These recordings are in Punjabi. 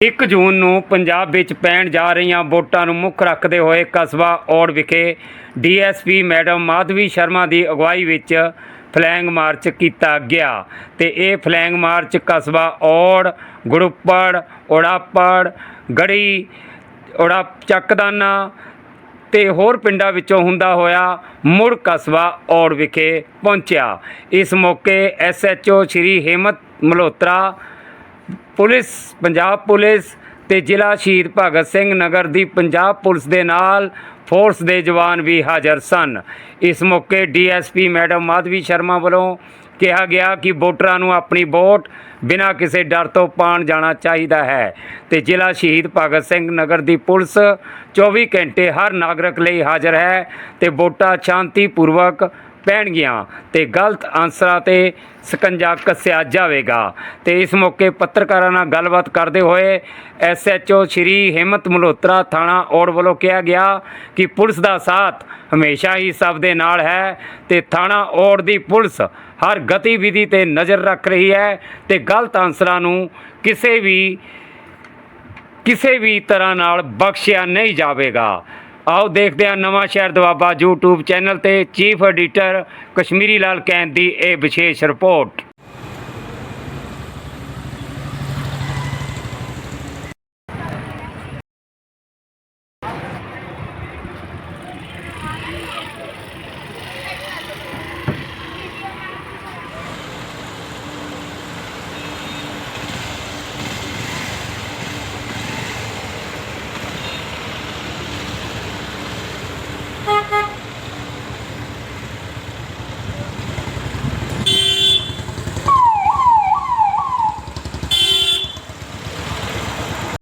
1 ਜੂਨ ਨੂੰ ਪੰਜਾਬ ਵਿੱਚ ਪੈਣ ਜਾ ਰਹੀਆਂ ਵੋਟਾਂ ਨੂੰ ਮੁੱਖ ਰੱਖਦੇ ਹੋਏ ਕਸਬਾ ਔੜ ਵਿਖੇ ਡੀਐਸਪੀ ਮੈਡਮ ਮਾਧਵੀ ਸ਼ਰਮਾ ਦੀ ਅਗਵਾਈ ਵਿੱਚ ਫਲੈਂਗ ਮਾਰਚ ਕੀਤਾ ਗਿਆ ਤੇ ਇਹ ਫਲੈਂਗ ਮਾਰਚ ਕਸਬਾ ਔੜ ਗੁਰੂਪੜ ਔੜਾਪੜ ਗੜੀ ਔੜਾ ਚੱਕਦਾਨਾ ਤੇ ਹੋਰ ਪਿੰਡਾਂ ਵਿੱਚੋਂ ਹੁੰਦਾ ਹੋਇਆ ਮੁੜ ਕਸਬਾ ਔੜ ਵਿਖੇ ਪਹੁੰਚਿਆ। ਇਸ ਮੌਕੇ SHO Shri Hemant Malhotra police, Punjab police ਤੇ ਜ਼ਿਲ੍ਹਾ ਸ਼ਹੀਦ ਭਗਤ ਸਿੰਘ ਨਗਰ ਦੀ ਪੰਜਾਬ ਪੁਲਿਸ ਦੇ ਨਾਲ ਫੋਰਸ ਦੇ ਜਵਾਨ ਵੀ ਹਾਜ਼ਰ ਸਨ। ਇਸ ਮੌਕੇ ਡੀਐਸਪੀ ਮੈਡਮ ਮਾਧਵੀ ਸ਼ਰਮਾ ਵੱਲੋਂ ਕਿਹਾ ਗਿਆ ਕਿ ਵੋਟਰਾਂ ਨੂੰ ਆਪਣੀ ਵੋਟ ਬਿਨਾਂ ਕਿਸੇ ਡਰ ਤੋਂ ਪਾਣ ਜਾਣਾ ਚਾਹੀਦਾ ਹੈ ਤੇ ਜ਼ਿਲ੍ਹਾ ਸ਼ਹੀਦ ਭਗਤ ਸਿੰਘ ਨਗਰ ਦੀ ਪੁਲਿਸ 24 ਘੰਟੇ ਹਰ ਨਾਗਰਿਕ ਲਈ ਹਾਜ਼ਰ ਹੈ ਤੇ ਵੋਟਾਂ ਸ਼ਾਂਤੀਪੂਰਵਕ ਪੈਣਗੀਆਂ ਤੇ ਗਲਤ ਆਨਸਰਾਂ ਤੇ ਸਕੰਜਾ ਕੱਸਿਆ ਜਾਵੇਗਾ। ਤੇ ਇਸ ਮੌਕੇ ਪੱਤਰਕਾਰਾਂ ਨਾਲ ਗੱਲਬਾਤ ਕਰਦੇ ਹੋਏ ਐਸਐਚਓ ਸ਼੍ਰੀ ਹਿੰਮਤ ਮਲਹੋਤਰਾ ਥਾਣਾ ਔੜ ਵੱਲੋਂ ਕਿਹਾ ਗਿਆ ਕਿ ਪੁਲਿਸ ਦਾ ਸਾਥ ਹਮੇਸ਼ਾ ਹੀ ਸਭ ਦੇ ਨਾਲ ਹੈ ਤੇ ਥਾਣਾ ਔੜ ਦੀ ਪੁਲਿਸ ਹਰ ਗਤੀਵਿਧੀ ਤੇ ਨਜ਼ਰ ਰੱਖ ਰਹੀ ਹੈ ਤੇ ਗਲਤ ਆਨਸਰਾਂ ਨੂੰ ਕਿਸੇ ਵੀ ਕਿਸੇ ਵੀ ਤਰ੍ਹਾਂ ਨਾਲ ਬਖਸ਼ਿਆ ਨਹੀਂ ਜਾਵੇਗਾ। ਆਓ ਦੇਖਦੇ ਹਾਂ Nawanshahr Doaba YouTube channel ਤੇ ਚੀਫ ਐਡੀਟਰ ਕਸ਼ਮੀਰੀ ਲਾਲ ਕੈਂਦ ਦੀ ਇਹ ਵਿਸ਼ੇਸ਼ ਰਿਪੋਰਟ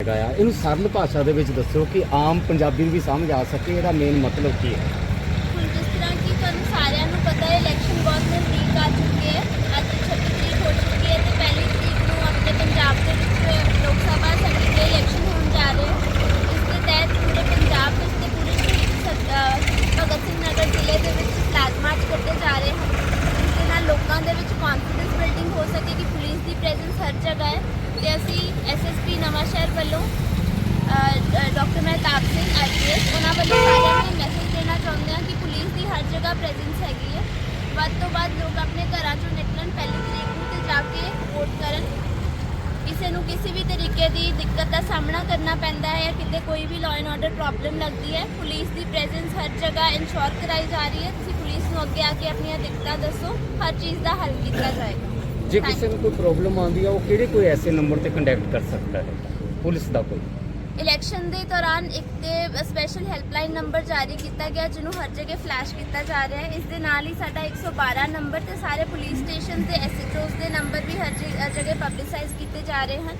ਹੈਗਾ ਆ ਇਹਨੂੰ ਸਰਲ ਭਾਸ਼ਾ ਦੇ ਵਿੱਚ ਦੱਸੋ ਕਿ ਆਮ ਪੰਜਾਬੀ ਨੂੰ ਵੀ ਸਮਝ ਆ ਸਕੇ, ਇਹਦਾ ਮੇਨ ਮਤਲਬ ਕੀ ਹੈ ਹੁਣ ਜਿਸ ਤਰ੍ਹਾਂ ਕਿ ਤੁਹਾਨੂੰ ਸਾਰਿਆਂ ਨੂੰ ਪਤਾ ਹੈ ਇਲੈਕਸ਼ਨ ਬਹੁਤ ਨਜ਼ਦੀਕ ਆ ਚੁੱਕੇ ਹੈ ਅੱਜ 26 ਤਰੀਕ ਹੋ ਚੁੱਕੀ ਹੈ ਤੇ ਪਹਿਲੀ ਤਰੀਕ ਨੂੰ ਆਪਣੇ ਪੰਜਾਬ ਦੇ ਵਿੱਚ ਲੋਕ ਸਭਾ ਸੰਸਦੀ ਦੇ ਇਲੈਕਸ਼ਨ ਹੋਣ ਜਾ ਰਹੇ ਹੈ ਇਸ ਦੇ ਤਹਿਤ ਪੂਰੇ ਪੰਜਾਬ ਵਿੱਚ ਤੇ ਪੂਰੇ ਸ਼ਹੀਦ ਸਤ- ਅਹ ਭਗਤ ਸਿੰਘ ਨਗਰ ਜ਼ਿਲ੍ਹੇ ਦੇ ਵਿੱਚ ਫਲੈਗ ਮਾਰਚ ਕੱਢੇ ਜਾ ਰਹੇ ਹਨ ਇਸ ਦੇ ਨਾਲ ਲੋਕਾਂ ਦੇ ਵਿੱਚ ਕੌਨਫੀਡੈਂਸ ਬਿਲਡਿੰਗ ਹੋ ਸਕੇ ਕਿ ਪੁਲਿਸ ਦੀ ਪ੍ਰੈਜ਼ੈਂਸ ਹਰ ਜਗ੍ਹਾ ਹੈ ਤੇ ਅਸੀਂ ਐਸਐਸਪੀ ਨਵਾਂ ਸ਼ਹਿਰ ਵੱਲੋਂ ਡਾਕਟਰ ਮਹਿਤਾਬ ਸਿੰਘ ਆਈਪੀਐਸ ਉਹਨਾਂ ਵੱਲੋਂ ਸਾਰਿਆਂ ਨੂੰ ਮੈਸੇਜ ਦੇਣਾ ਚਾਹੁੰਦੇ ਹਾਂ ਕਿ ਪੁਲਿਸ ਦੀ ਹਰ ਜਗ੍ਹਾ ਪ੍ਰੈਜ਼ੈਂਸ ਹੈਗੀ ਹੈ। ਵੱਧ ਤੋਂ ਵੱਧ ਲੋਕ ਆਪਣੇ ਘਰਾਂ ਚੋਂ ਨਿਕਲਣ ਪਹਿਲੀ ਤਰੀਕ ਨੂੰ ਤੇ ਜਾ ਕੇ ਵੋਟ ਕਰਨ। ਕਿਸੇ ਨੂੰ ਕਿਸੇ ਵੀ ਤਰੀਕੇ ਦੀ ਦਿੱਕਤ ਦਾ ਸਾਹਮਣਾ ਕਰਨਾ ਪੈਂਦਾ ਹੈ ਜਾਂ ਕਿਤੇ ਕੋਈ ਵੀ ਲਾਅ ਐਂਡ ਆਰਡਰ ਪ੍ਰੋਬਲਮ ਲੱਗਦੀ ਹੈ ਪੁਲਿਸ ਦੀ ਪ੍ਰੈਜ਼ੈਂਸ ਹਰ ਜਗ੍ਹਾ ਇਨਸ਼ੋਰ ਕਰਾਈ ਜਾ ਰਹੀ ਹੈ। ਤੁਸੀਂ ਪੁਲਿਸ ਨੂੰ ਅੱਗੇ ਆ ਕੇ ਆਪਣੀਆਂ ਦਿੱਕਤਾਂ ਦੱਸੋ, ਹਰ ਚੀਜ਼ ਦਾ ਹੱਲ ਕੀਤਾ ਜਾਏਗਾ। ਜੇ Thank ਕਿਸੇ ਨੂੰ ਕੋਈ ਪ੍ਰੋਬਲਮ ਆਉਂਦੀ ਆ ਉਹ ਕਿਹੜੇ ਕੋਈ ਐਸੇ ਨੰਬਰ ਤੇ ਕੰਟੈਕਟ ਕਰ ਸਕਦਾ ਹੈ? ਪੁਲਿਸ ਦਾ ਕੋਈ? ਇਲੈਕਸ਼ਨ ਦੇ ਦੌਰਾਨ ਇੱਕ ਤੇ ਸਪੈਸ਼ਲ ਹੈਲਪਲਾਈਨ ਨੰਬਰ ਜਾਰੀ ਕੀਤਾ ਗਿਆ ਜਿਹਨੂੰ ਹਰ ਜਗ੍ਹਾ ਫਲੈਸ਼ ਕੀਤਾ ਜਾ ਰਿਹਾ ਹੈ। ਇਸ ਦੇ ਨਾਲ ਹੀ ਸਾਡਾ 112 ਨੰਬਰ ਤੇ ਸਾਰੇ ਪੁਲਿਸ ਸਟੇਸ਼ਨ ਤੇ ਐਸਐਚਓਸ ਦੇ ਨੰਬਰ ਵੀ ਹਰ ਜਗ੍ਹਾ ਪਬਲਿਸਾਈਜ਼ ਕੀਤੇ ਜਾ ਰਹੇ ਹਨ।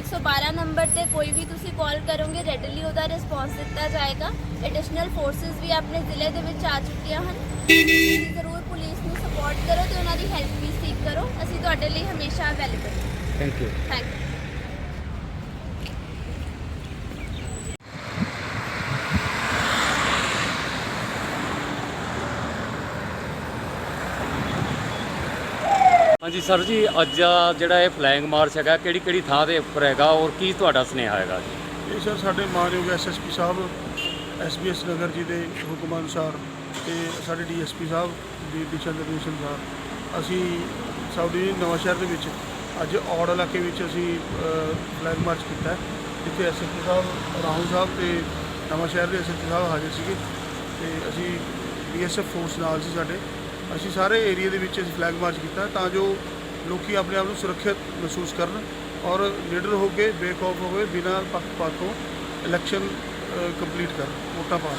112 ਨੰਬਰ ਤੇ ਕੋਈ ਵੀ ਤੁਸੀਂ ਕਾਲ ਕਰੋਗੇ ਰੈਡਲੀ ਉਹਦਾ ਰਿਸਪੌਂਸ ਦਿੱਤਾ ਜਾਏਗਾ। ਐਡੀਸ਼ਨਲ ਫੋਰਸਸ ਵੀ ਆਪਣੇ ਜ਼ਿਲ੍ਹੇ ਦੇ ਵਿੱਚ ਆ ਚੁੱਕੀਆਂ ਹਨ। ਜ਼ਰੂਰ ਪੁਲਿਸ ਨੂੰ ਸਪੋਰਟ ਕਰੋ ਤੇ ਉਹਨਾਂ ਦੀ ਹੈਲਪ ਵੀ ਸੀਕ ਕਰੋ। ਅਸੀਂ ਤੁਹਾਡੇ ਲਈ ਹਮੇਸ਼ਾ available thank you thank you ਹਾਂਜੀ ਸਰ ਜੀ ਅੱਜ ਜਿਹੜਾ ਇਹ ਫਲੈਗ ਮਾਰਚ ਹੈਗਾ ਕਿਹੜੀ ਕਿਹੜੀ ਥਾਂ ਦੇ ਉੱਪਰ ਹੈਗਾ ਔਰ ਕੀ ਤੁਹਾਡਾ ਸੁਨੇਹਾ ਹੈਗਾ ਜੀ? ਇਹ ਸਰ ਸਾਡੇ ਮਾਨਯੋਗ ਐਸਐਸਪੀ ਸਾਹਿਬ ਐਸਬੀਐਸ ਨਗਰ ਜੀ ਦੇ ਹੁਕਮ ਅਨੁਸਾਰ ਤੇ ਸਾਡੇ ਡੀਐਸਪੀ ਸਾਹਿਬ ਦੀ ਦਿਸ਼ਾ ਨਿਰਦੇਸ਼ਨ ਅਨੁਸਾਰ ਅਸੀਂ ਸਬ ਡਿਵੀਜ਼ਨ ਨਵਾਂ ਸ਼ਹਿਰ ਦੇ ਵਿੱਚ ਅੱਜ ਔੜ ਇਲਾਕੇ ਵਿੱਚ ਅਸੀਂ ਫਲੈਗ ਮਾਰਚ ਕੀਤਾ ਹੈ, ਜਿੱਥੇ ਐਸਐਸਪੀ ਸਾਹਿਬ ਰਾਹੁਲ ਸਾਹਿਬ ਤੇ ਨਵਾਂ ਸ਼ਹਿਰ ਦੇ ਐਸਐਸਪੀ ਸਾਹਿਬ ਹਾਜ਼ਰ ਸੀਗੇ। ਤੇ ਅਸੀਂ ਬੀਐਸਐਫ ਫੋਰਸ ਨਾਲ ਸੀ ਸਾਡੇ। ਅਸੀਂ ਸਾਰੇ ਏਰੀਆ ਦੇ ਵਿੱਚ ਅਸੀਂ ਫਲੈਗ ਮਾਰਚ ਕੀਤਾ ਤਾਂ ਜੋ ਲੋਕੀ ਆਪਣੇ ਆਪ ਨੂੰ ਸੁਰੱਖਿਅਤ ਮਹਿਸੂਸ ਕਰਨ ਔਰ ਲੀਡਰ ਹੋ ਕੇ ਬੇਖੌਫ ਹੋਵੇ ਬਿਨਾਂ ਪੱਖਪਾਤ ਤੋਂ ਇਲੈਕਸ਼ਨ ਕੰਪਲੀਟ ਕਰਨ, ਵੋਟਾਂ ਪਾਉਣ।